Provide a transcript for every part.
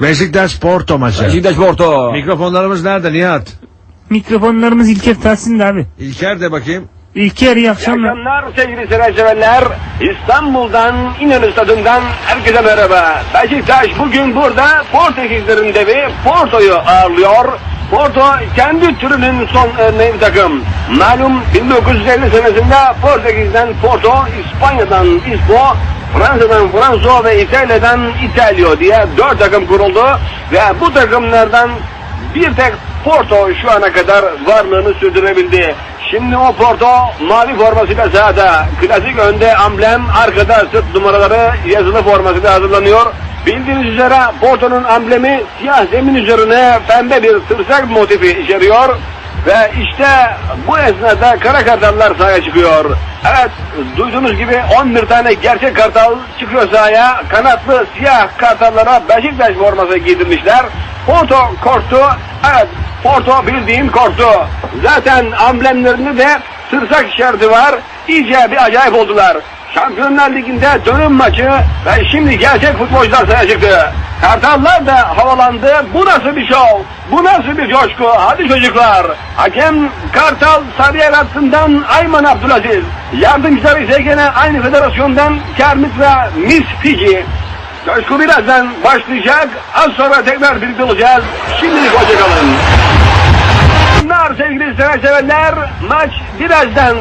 Beşiktaş Porto maçı. Beşiktaş Porto. Mikrofonlarımız nerede Nihat? Mikrofonlarımız İlker Tahsin'de abi. İlker de bakayım. İlker iyi İyi akşamlar. akşamlar sevgili seyirciler. İstanbul'dan İnönü Stadı'ndan herkese merhaba. Beşiktaş bugün burada Portekizlerin devi Porto'yu ağırlıyor. Porto kendi türünün son örneği bir takım. Malum 1950 senesinde Portekiz'den Porto, İspanya'dan İspo, Fransa'dan Franso ve İtalya'dan İtalyo diye dört takım kuruldu. Ve bu takımlardan bir tek Porto şu ana kadar varlığını sürdürebildi. Şimdi o Porto mavi formasıyla sahada. Klasik önde amblem, arkada sırt numaraları yazılı formasıyla hazırlanıyor. Bildiğiniz üzere Porto'nun amblemi siyah zemin üzerine pembe bir tırsak motifi içeriyor. Ve işte bu esnada kara kartallar sahaya çıkıyor. Evet duyduğunuz gibi 11 tane gerçek kartal çıkıyor sahaya. Kanatlı siyah kartallara Beşiktaş forması giydirmişler. Porto korktu. Evet Porto bildiğin korktu. Zaten amblemlerinde de tırsak işareti var. İyice bir acayip oldular. Şampiyonlar Ligi'nde dönüm maçı ve şimdi gerçek futbolcular sahaya çıktı. Kartallar da havalandı. Bu nasıl bir şov? Bu nasıl bir coşku? Hadi çocuklar. Hakem Kartal Sarıyer hattından Ayman Abdülaziz. Yardımcılar ise gene aynı federasyondan Kermit ve Miss Fiji. Coşku birazdan başlayacak. Az sonra tekrar birlikte olacağız. Şimdilik hoşçakalın. Bunlar sevgili severler maç birazdan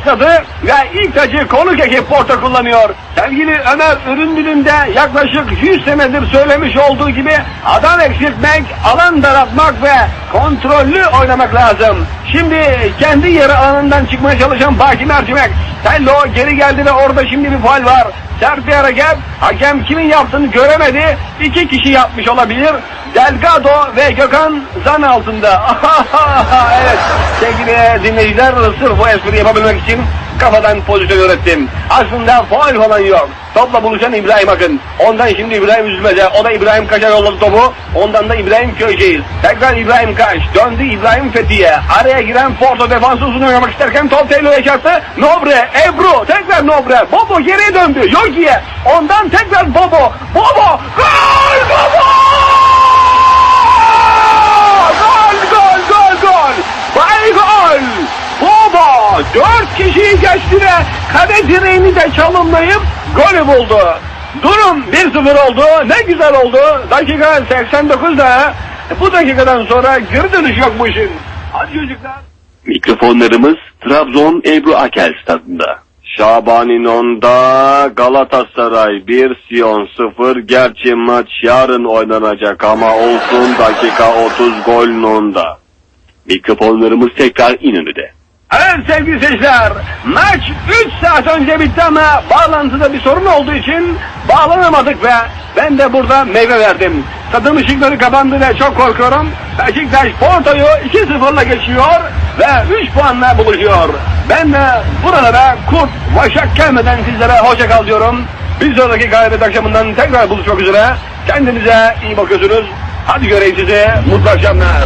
başladı ve ilk tacı konuk ekip Porto kullanıyor. Sevgili Ömer Üründül'ün de yaklaşık 100 senedir söylemiş olduğu gibi adam eksiltmek, alan daraltmak ve kontrollü oynamak lazım. Şimdi kendi yarı alanından çıkmaya çalışan Baki Mercimek. Tello geri geldi ve orada şimdi bir faal var. Sert bir hareket. Hakem kimin yaptığını göremedi. İki kişi yapmış olabilir. Delgado ve Gökhan zan altında. evet sevgili dinleyiciler sırf bu espri yapabilmek için kafadan pozisyon ürettim. Aslında faul falan yok. Topla buluşan İbrahim Akın. Ondan şimdi İbrahim Üzmece. O da İbrahim Kaş'a yolladı topu. Ondan da İbrahim Köyceğiz. Tekrar İbrahim Kaş. Döndü İbrahim Fethiye. Araya giren Porto defansı uzun oynamak isterken top Taylor'a çarptı. Nobre, Ebru. Tekrar Nobre. Bobo geriye döndü. Yogi'ye. Ondan tekrar. Bobo. Ve kale direğini de çalımlayıp golü buldu. Durum 1-0 oldu. Ne güzel oldu. Dakika 89'da bu dakikadan sonra geri dönüş yok bu işin. Hadi çocuklar. Mikrofonlarımız Trabzon Ebru Akel stadında. Şaban'ın onda Galatasaray 1 Sion 0 gerçi maç yarın oynanacak ama olsun dakika 30 gol onda. Mikrofonlarımız tekrar İnönü'de. Evet sevgili seyirciler, maç 3 saat önce bitti ama bağlantıda bir sorun olduğu için bağlanamadık ve ben de burada meyve verdim. Stadın ışıkları kapandı ve çok korkuyorum. Beşiktaş Porto'yu 2-0'la geçiyor ve 3 puanla buluşuyor. Ben de buralara kurt, vaşak gelmeden sizlere hoşça kal diyorum. Bir sonraki gayret akşamından tekrar buluşmak üzere. Kendinize iyi bakıyorsunuz. Hadi göreyim sizi. Mutlu akşamlar.